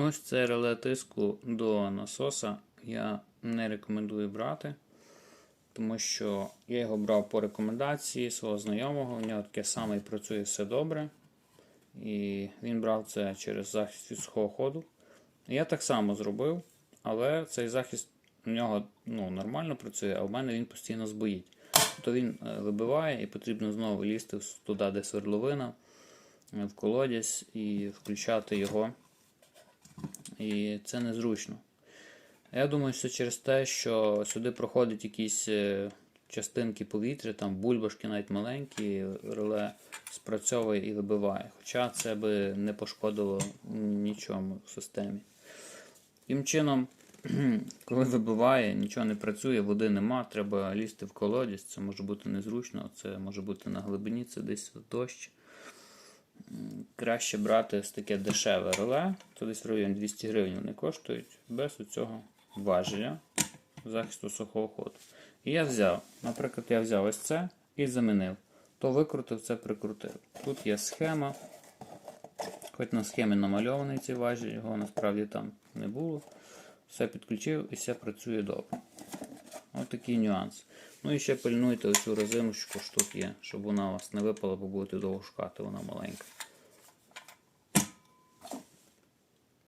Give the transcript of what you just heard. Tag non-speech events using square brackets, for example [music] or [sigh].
Ось це реле тиску до насоса я не рекомендую брати, тому що я його брав по рекомендації свого знайомого, у нього таке саме і працює все добре. І він брав це через захист від сухого ходу. Я так само зробив, але цей захист у нього ну, нормально працює, а в мене він постійно збоїть. То він е, вибиває і потрібно знову лізти туди, де свердловина, в колодязь і включати його. І це незручно. Я думаю, що через те, що сюди проходять якісь е, частинки повітря, там бульбашки навіть маленькі, реле спрацьовує і вибиває. Хоча це би не пошкодило нічому в системі. Таким чином, [clears throat] коли вибиває, нічого не працює, води нема, треба лізти в колодязь, це може бути незручно, це може бути на глибині, це десь дощ. Краще брати з таке дешеве реле, то десь в районі 200 гривень вони коштують, без цього важеля захисту сухого ходу. І я взяв, наприклад, я взяв ось це і замінив. То викрутив, це прикрутив. Тут є схема. Хоч на схемі намальований цей важіль, його насправді там не було. Все підключив і все працює добре. Ось такий нюанс. Ну і ще пильнуйте оцю резиночку, що тут є, щоб вона у вас не випала, бо будете довго шукати, вона маленька.